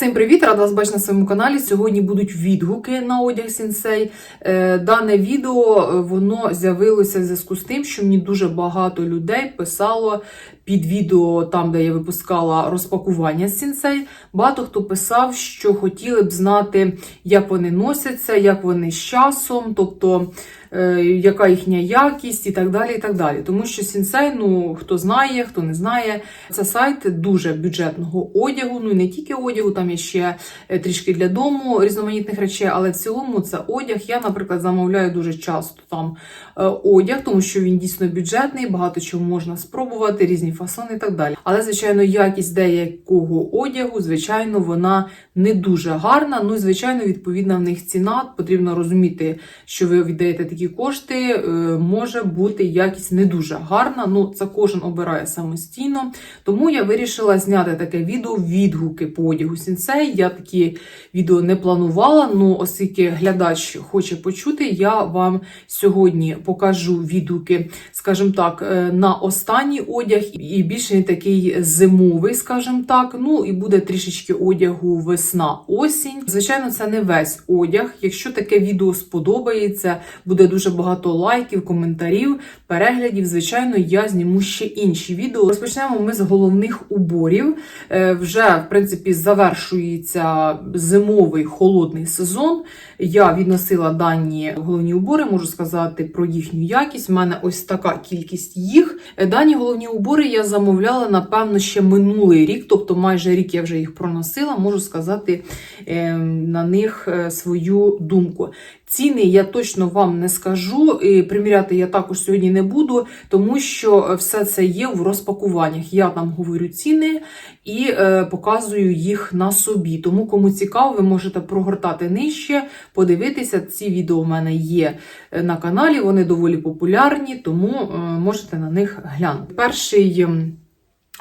Всім привіт! Рада вас бачити на своєму каналі. Сьогодні будуть відгуки на одяг сенсей. Е, Дане відео е, воно з'явилося в зв'язку з тим, що мені дуже багато людей писало під відео, там де я випускала розпакування сенсей. Багато хто писав, що хотіли б знати, як вони носяться, як вони з часом, тобто яка їхня якість і так далі. і так далі. Тому що сенсей, ну хто знає, хто не знає, це сайт дуже бюджетного одягу. Ну і не тільки одягу, там є ще е, трішки для дому різноманітних речей, але в цілому це одяг. Я, наприклад, замовляю дуже часто там е, одяг, тому що він дійсно бюджетний, багато чого можна спробувати, різні фасони і так далі. Але, звичайно, якість деякого одягу, звичайно, вона не дуже гарна. Ну і звичайно, відповідна в них ціна. Потрібно розуміти, що ви віддаєте такі кошти. е, Може бути якість не дуже гарна. Ну це кожен обирає самостійно. Тому я вирішила зняти таке відео відгуки по одягу сінсей. Я такі відео не планувала. Ну, оскільки глядач хоче почути, я вам сьогодні покажу відгуки, скажімо так, е, на останній одяг, і більше не такий зимовий, скажімо так. Ну і буде трішечки одягу весна, осінь. Звичайно, це не весь одяг. Якщо таке відео сподобається, буде дуже багато лайків, коментарів, переглядів. Звичайно, я зніму ще інші відео. Розпочнемо ми з головних уборів. Е, Вже в принципі завершується зимовий холодний сезон. Я відносила дані головні убори, можу сказати про їхню якість. У мене ось така кількість їх. Е, Дані головні убори я замовляла, напевно, ще минулий рік, тобто майже рік я вже їх проносила, можу сказати е, на них е, свою думку. Ціни я точно вам не скажу. і Приміряти я також сьогодні не буду, тому що все це є в розпакуваннях. Я там говорю ціни і показую їх на собі. Тому, кому цікаво, ви можете прогортати нижче, подивитися. Ці відео у мене є е, на каналі, вони доволі популярні, тому е, можете на них глянути. Перший.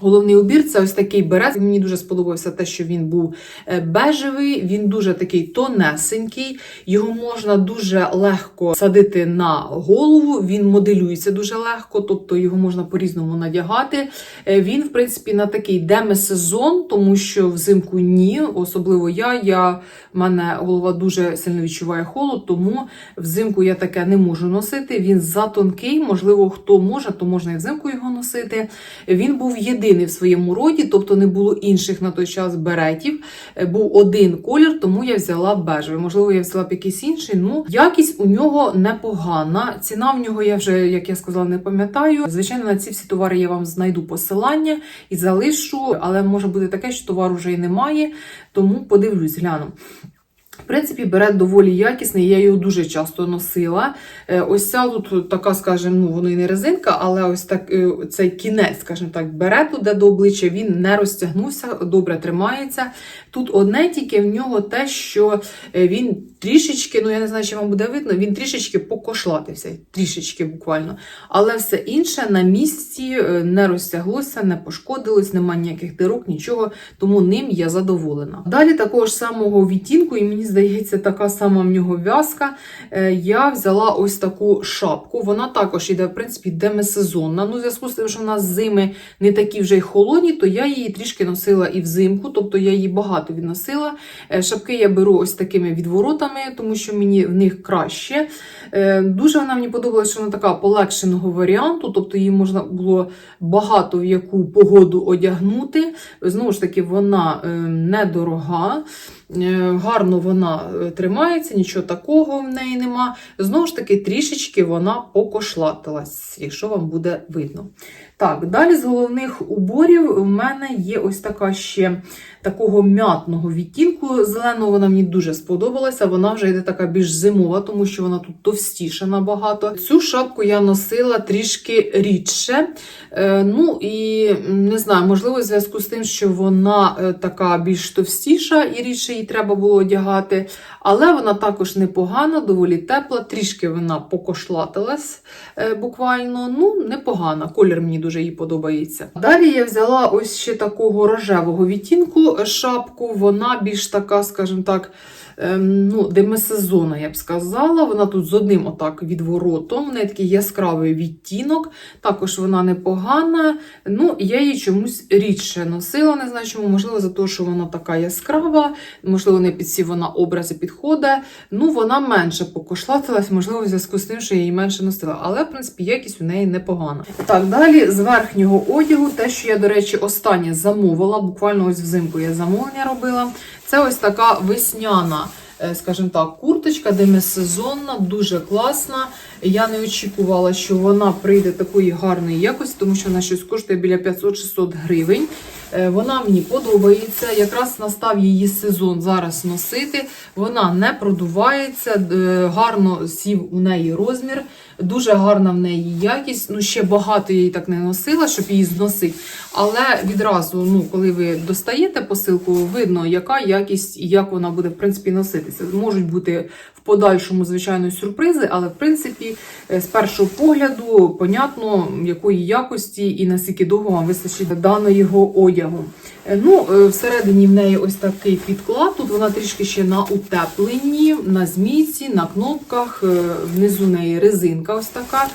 Головний убір це ось такий берет. Мені дуже сподобався те, що він був е, бежевий, він дуже такий тонесенький, його можна дуже легко садити на голову, він моделюється дуже легко, тобто його можна по-різному надягати. Е, Він, в принципі, на такий демисезон, тому що взимку ні, особливо я. я мене голова дуже сильно відчуває холод, тому взимку я таке не можу носити. Він затонкий, можливо, хто може, то можна і взимку його носити. Він був єдиний в своєму роді, тобто не було інших на той час беретів. Е, Був один колір, тому я взяла бежевий. Можливо, я взяла б якийсь інший. Ну, якість у нього непогана. Ціна в нього я вже, як я сказала, не пам'ятаю. Звичайно, на ці всі товари я вам знайду посилання і залишу, але може бути таке, що товару вже й немає, тому подивлюсь, гляну. В принципі, берет доволі якісний, я його дуже часто носила. Е, Ось ця тут така, скажімо, ну воно і не резинка, але ось так е, цей кінець, скажімо так, берету, де до обличчя, він не розтягнувся, добре тримається. Тут одне тільки в нього те, що е, він трішечки, ну я не знаю, чи вам буде видно, він трішечки покошлатився, трішечки буквально. Але все інше на місці не розтяглося, не пошкодилось, немає ніяких дирок, нічого, тому ним я задоволена. Далі такого ж самого відтінку, і мені здається, така сама в нього в'язка. е, Я взяла ось таку шапку. Вона також іде, в принципі, демисезонна. Ну, в зв'язку з тим, що в нас зими не такі вже й холодні, то я її трішки носила і взимку, тобто я її багато відносила. Е, Шапки я беру ось такими відворотами, тому що мені в них краще. Е, Дуже вона мені подобалася, що вона така полегшеного варіанту, тобто її можна було багато в яку погоду одягнути. Знову ж таки, вона недорога. Е, Гарно вона е, тримається, нічого такого в неї нема. Знову ж таки, трішечки вона покошлатилась, якщо вам буде видно. Так, далі з головних уборів в мене є ось така ще такого м'ятного відтінку. Зеленого вона мені дуже сподобалася. Вона вже йде така більш зимова, тому що вона тут товстіша набагато. Цю шапку я носила трішки рідше. Е, ну і не знаю, можливо, в зв'язку з тим, що вона е, така більш товстіша і рідше її треба було одягати. Але вона також непогана, доволі тепла, трішки вона покошлатилась е, буквально. Ну, непогана. Колір мені дуже їй подобається. Далі я взяла ось ще такого рожевого відтінку шапку. Вона більш така, скажімо так, ну, демисезонна, я б сказала. Вона тут з одним отак відворотом. В неї такий яскравий відтінок. Також вона непогана. Ну, я її чомусь рідше носила. Не знаю, чому, можливо, за те, що вона така яскрава, можливо, не під всі вона образи підходить. Ну, вона менше покошлатилась, можливо, в зв'язку з тим, що я її менше носила. Але, в принципі, якість у неї непогана. Так, далі з верхнього одягу, те, що я, до речі, останнє замовила, буквально ось взимку я замовлення робила. Це ось така весняна, скажімо так, курточка, демісезонна, дуже класна. Я не очікувала, що вона прийде такої гарної якості, тому що вона щось коштує біля 500-600 гривень. Е, Вона мені подобається. Якраз настав її сезон зараз носити. Вона не продувається, е, гарно сів у неї розмір, дуже гарна в неї якість. Ну, ще багато її так не носила, щоб її зносити. Але відразу, ну, коли ви достаєте посилку, видно, яка якість і як вона буде в принципі носитися. Можуть бути в подальшому, звичайно, сюрпризи, але в принципі, е, з першого погляду, понятно, якої якості і наскільки довго вам вистачить даного одягу. Е, Ну, е, всередині в неї ось такий підклад. Тут вона трішки ще на утепленні, на змійці, на кнопках. е, Внизу неї резинка ось така.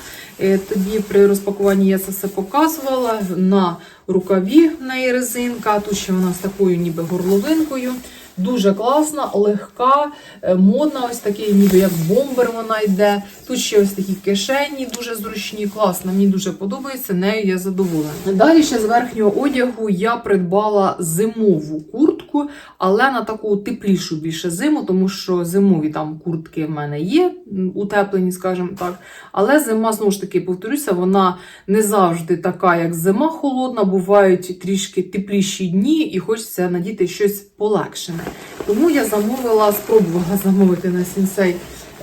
Тоді при розпакуванні я це все показувала. На рукаві в неї резинка. Тут ще вона з такою ніби горловинкою. Дуже класна, легка, е, модна, ось такий, ніби як бомбер вона йде. Тут ще ось такі кишені, дуже зручні, класна. Мені дуже подобається, нею я задоволена. Далі ще з верхнього одягу я придбала зимову куртку, але на таку теплішу більше зиму, тому що зимові там куртки в мене є, утеплені, скажімо так. Але зима, знову ж таки, повторюся, вона не завжди така, як зима холодна. Бувають трішки тепліші дні, і хочеться надіти щось полегшене. Тому я замовила, спробувала замовити на сінсей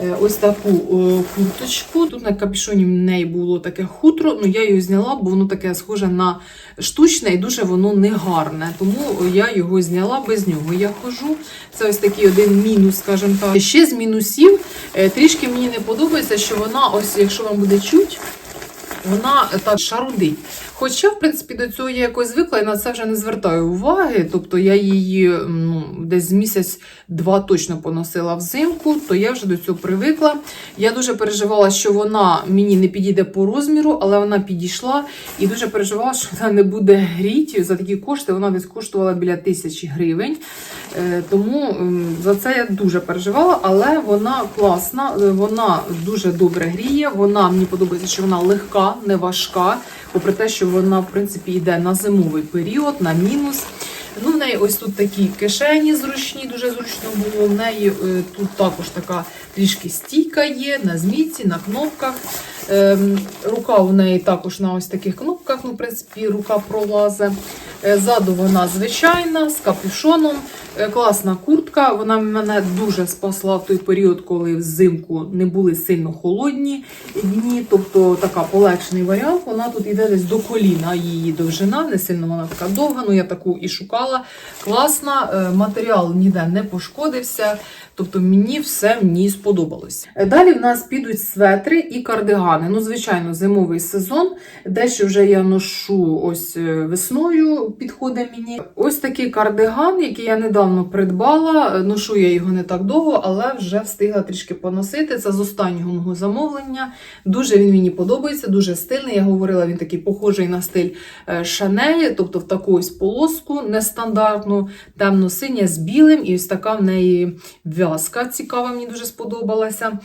е, ось таку е, курточку. Тут на капюшоні в неї було таке хутро, ну я її зняла, бо воно таке схоже на штучне і дуже воно не гарне. Тому я його зняла без нього. Я хожу. Це ось такий один мінус, скажімо так. Ще з мінусів е, трішки мені не подобається, що вона, ось якщо вам буде чуть, вона так шарудить. Хоча, в принципі, до цього я якось звикла і на це вже не звертаю уваги. Тобто я її ну, десь місяць-два точно поносила взимку, то я вже до цього привикла. Я дуже переживала, що вона мені не підійде по розміру, але вона підійшла і дуже переживала, що вона не буде гріти. За такі кошти вона десь коштувала біля тисячі гривень. Е, Тому ем, за це я дуже переживала, але вона класна, е, вона дуже добре гріє. Вона мені подобається, що вона легка, не важка, попри те, що вона, в принципі, йде на зимовий період, на мінус. Ну, в неї ось тут такі кишені зручні, дуже зручно було. В неї е, тут також така трішки стійка є на змітці, на кнопках. Ем, рука у неї також на ось таких кнопках, ну, в принципі, рука пролазить. Е, Ззаду вона звичайна, з капюшоном. Е, Класна куртка. Вона мене дуже спасла в той період, коли взимку не були сильно холодні дні. Тобто така полегшений варіант. Вона тут йде десь до коліна, її довжина, не сильно вона така довга. Ну я таку і шукала. Класна, е, матеріал ніде не пошкодився. Тобто мені все в ній сподобалось. Е, Далі в нас підуть светри і кардигани. Ну, звичайно, зимовий сезон. Дещо вже я ношу ось е, весною, підходить мені. Ось такий кардиган, який я недавно придбала. Е, Ношу я його не так довго, але вже встигла трішки поносити. Це з останнього мого замовлення. Дуже він мені подобається, дуже стильний. Я говорила, він такий похожий на стиль Шанелі, тобто в таку ось полоску нестандартну, темно-синя з білим, і ось така в неї в'язка цікава, мені дуже сподобалася.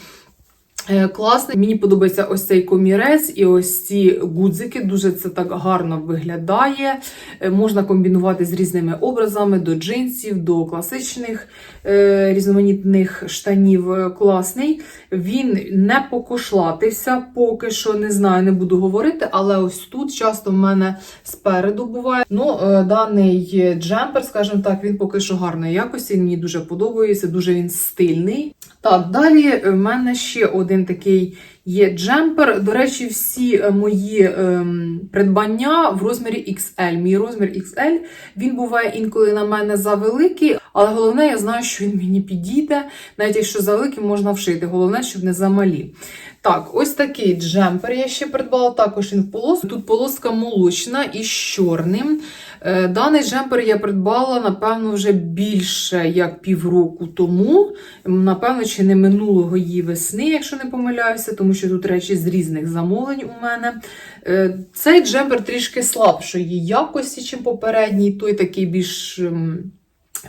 Е, Класний. Мені подобається ось цей комірець і ось ці гудзики. Дуже це так гарно виглядає. Е, Можна комбінувати з різними образами до джинсів, до класичних е, різноманітних штанів. Класний. Він не покошлатився, поки що не знаю, не буду говорити, але ось тут часто в мене спереду буває. Ну, даний джемпер, скажімо так, він поки що гарної якості. Мені дуже подобається, дуже він стильний. Так, далі в мене ще один такий є джемпер. До речі, всі е, мої ем, придбання в розмірі XL. Мій розмір XL, він буває інколи на мене завеликий, але головне, я знаю, що він мені підійде. Навіть якщо завеликий, можна вшити. Головне, щоб не замалі. Так, ось такий джемпер я ще придбала. Також він в полоску. Тут полоска молочна із чорним. Е, Даний джемпер я придбала, напевно, вже більше як півроку тому. Напевно, чи не минулого її весни, якщо не помиляюся, тому що тут речі з різних замовлень у мене. Е, Цей джемпер трішки слабшої якості, чим попередній. Той такий більш. ем,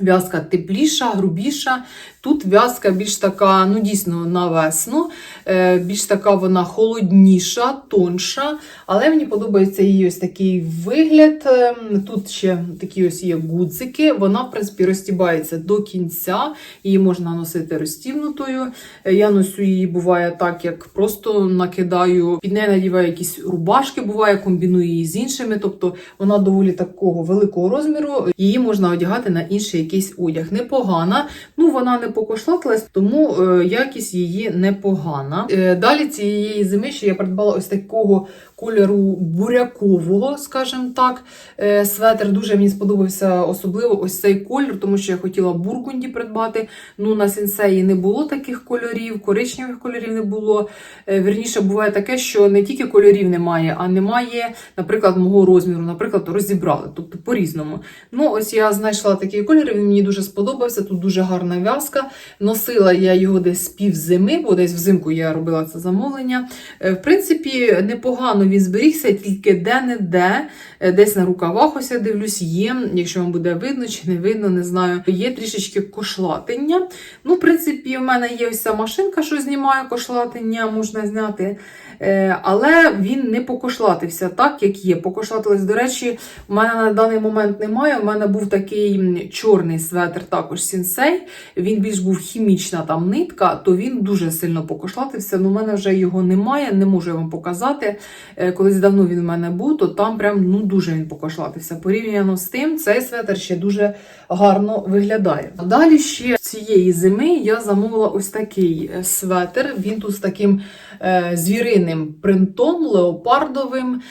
В'язка тепліша, грубіша. Тут в'язка більш така, ну дійсно на весну, е, більш така вона холодніша, тонша. Але мені подобається її ось такий вигляд. Ем, Тут ще такі ось є гудзики. Вона, в принципі, розтібається до кінця. Її можна носити розтібнутою. Е, Я носю її, буває так, як просто накидаю, під неї надіваю якісь рубашки, буває, комбіную її з іншими. Тобто вона доволі такого великого розміру. Її можна одягати на інший якийсь одяг. Непогана. Ну, вона не покошлатилась, тому е, якість її непогана. Е, далі цієї зими ще я придбала ось такого кольору бурякового, скажімо так. Е, светр дуже мені сподобався, особливо ось цей колір, тому що я хотіла бургунді придбати. Ну, на сенсеї не було таких кольорів, коричневих кольорів не було. Е, Вірніше, буває таке, що не тільки кольорів немає, а немає, наприклад, мого розміру. Наприклад, розібрали, тобто по-різному. Ну, ось я знайшла такий колір, він мені дуже сподобався. Тут дуже гарна в'язка. Носила я його десь пів зими, бо десь взимку я робила це замовлення. Е, В принципі, непогано він зберігся, тільки де-не-де, е, десь на рукавах ось я дивлюсь, є, якщо вам буде видно чи не видно, не знаю. Є трішечки кошлатення. Ну, в принципі, в мене є ось ця машинка, що знімає кошлатення, можна зняти. Е, Але він не покошлатився так, як є. Покошлатились, до речі, у мене на даний момент немає. У мене був такий чорний светр, також сінсей. Він більш був хімічна там нитка, то він дуже сильно покошлатився. Ну, у мене вже його немає, не можу вам показати. Е, Колись давно він у мене був, то там прям ну дуже він покошлатився. Порівняно з тим, цей светр ще дуже гарно виглядає. Далі ще цієї зими я замовила ось такий е, светр. Він тут з таким е, звіриним принтом, леопардовим.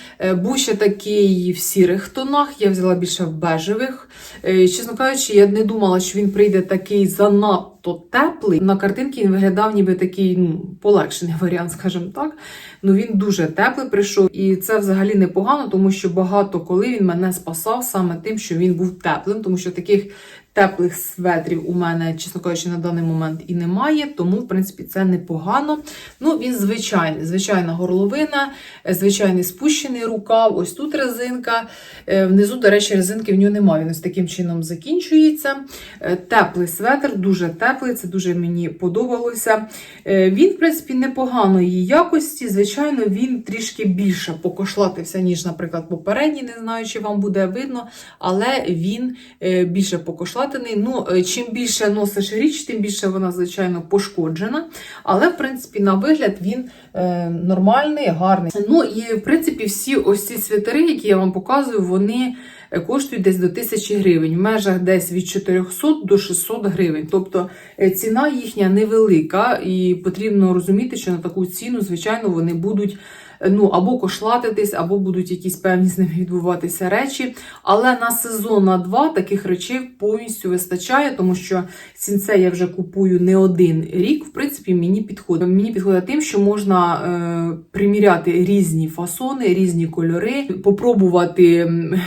Був ще такий в сірих тонах, я взяла більше в бежевих. Чесно кажучи, я не думала, що він прийде такий занадто теплий. На картинці він виглядав ніби такий ну, полегшений варіант, скажімо так. Ну він дуже теплий прийшов, і це взагалі непогано, тому що багато коли він мене спасав саме тим, що він був теплим, тому що таких теплих светрів у мене, чесно кажучи, на даний момент і немає, тому, в принципі, це непогано. Ну, він звичайний, звичайна горловина, е, звичайний спущений рукав, ось тут резинка. Е, Внизу, до речі, резинки в нього немає. Він ось таким чином закінчується. Е, Теплий светр, дуже теплий, це дуже мені подобалося. Він, в принципі, непоганої якості. Звичайно, він трішки більше покошлатився, ніж, наприклад, попередній. Не знаю, чи вам буде видно, але він більше покошлатився. Ну, е, чим більше носиш річ, тим більше вона, звичайно, пошкоджена. Але, в принципі, на вигляд він е, нормальний, гарний. Ну і в принципі, всі ось ці світери, які я вам показую, вони коштують десь до 1000 гривень, в межах десь від 400 до 600 гривень. Тобто е, ціна їхня невелика, і потрібно розуміти, що на таку ціну, звичайно, вони будуть. е, Ну, або кошлатитись, або будуть якісь певні з ними відбуватися речі. Але на сезон на два таких речей повністю вистачає, тому що сінце я вже купую не один рік. В принципі, мені підходить. Мені підходить тим, що можна е, приміряти різні фасони, різні кольори, попробувати м,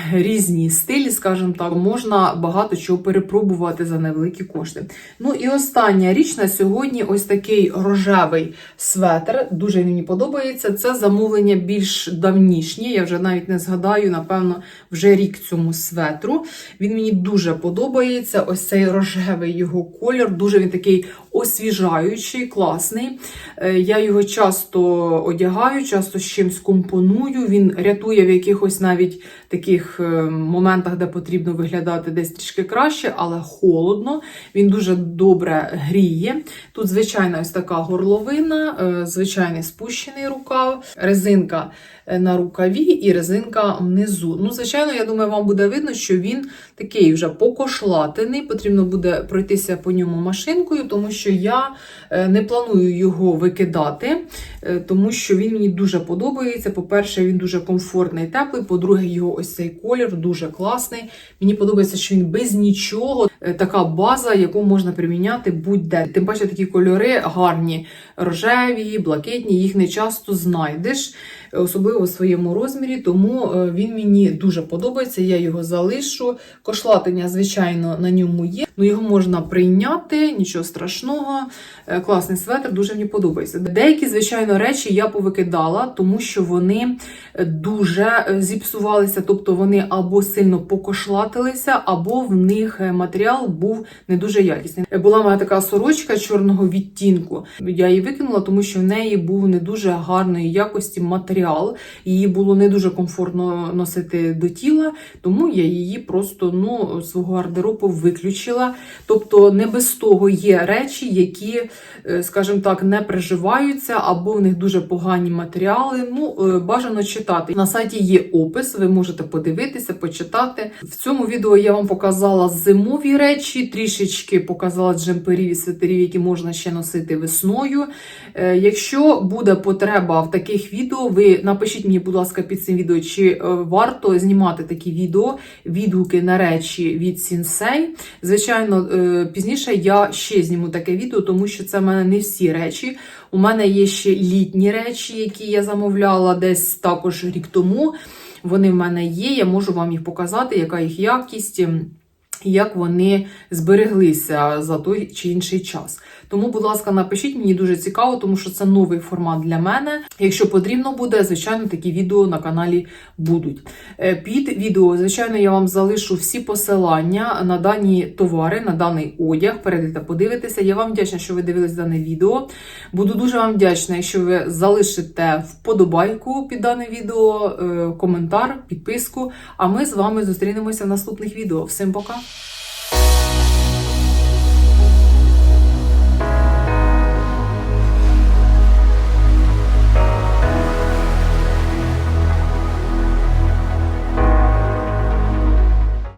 різні стилі, скажімо так, можна багато чого перепробувати за невеликі кошти. Ну і остання річ на сьогодні ось такий рожевий светр. Дуже мені подобається. Це замовлення більш давнішнє. Я вже навіть не згадаю, напевно, вже рік цьому светру. Він мені дуже подобається. Ось цей рожевий його колір. Дуже він такий освіжаючий, класний. Е, Я його часто одягаю, часто з чимось компоную. Він рятує в якихось навіть таких ем, моментах, де потрібно виглядати десь трішки краще, але холодно. Він дуже добре гріє. Тут звичайна ось така горловина, е, звичайний спущений рукав, резинка е, на рукаві і резинка внизу. Ну, звичайно, я думаю, вам буде видно, що він такий вже покошлатений. Потрібно буде пройтися по ньому машинкою, тому що я е, не планую його викидати, тому що він мені дуже подобається. По-перше, він дуже комфортний, теплий. По-друге, його ось цей колір дуже класний. Мені подобається, що він без нічого, е, така база, яку можна приміняти будь-де. Тим паче такі кольори гарні, рожеві, блакитні, їх не часто знайдеш, е, особливо в своєму розмірі. Тому е, він мені дуже подобається. Я його залишу. Кошлатення, звичайно, на ньому є. Ну його можна прийняти, нічого страшного. Класний светр, дуже мені подобається. Деякі, звичайно, речі я повикидала, тому що вони дуже зіпсувалися, тобто вони або сильно покошлатилися, або в них е, матеріал був не дуже якісний. Е, Була мене така сорочка чорного відтінку. Я її викинула, тому що в неї був не дуже гарної якості матеріал. Її було не дуже комфортно носити до тіла, тому я її просто ну свого гардеробу виключила. Тобто, не без того є речі, які, е, скажімо так, не приживаються, або в них дуже погані матеріали. Ну, бажано читати. На сайті є опис, ви можете подивитися, почитати. В цьому відео я вам показала зимові речі, трішечки показала джемперів і свитерів, які можна ще носити весною. Е, Якщо буде потреба в таких відео, ви напишіть мені, будь ласка, під цим відео, чи е, варто знімати такі відео, відгуки на речі від Сінсей. Звичайно, е, пізніше я ще зніму таке відео, тому що це в мене не всі речі. У мене є ще літні речі, які я замовляла десь також рік тому. Вони в мене є, я можу вам їх показати, яка їх якість. ем, Як вони збереглися за той чи інший час. Тому, будь ласка, напишіть, мені дуже цікаво, тому що це новий формат для мене. Якщо потрібно буде, звичайно, такі відео на каналі будуть. Е, Під відео, звичайно, я вам залишу всі посилання на дані товари, на даний одяг. Перейдете, подивитися. Я вам вдячна, що ви дивились дане відео. Буду дуже вам вдячна, якщо ви залишите вподобайку під дане відео, е, коментар, підписку. А ми з вами зустрінемося в наступних відео. Всім пока!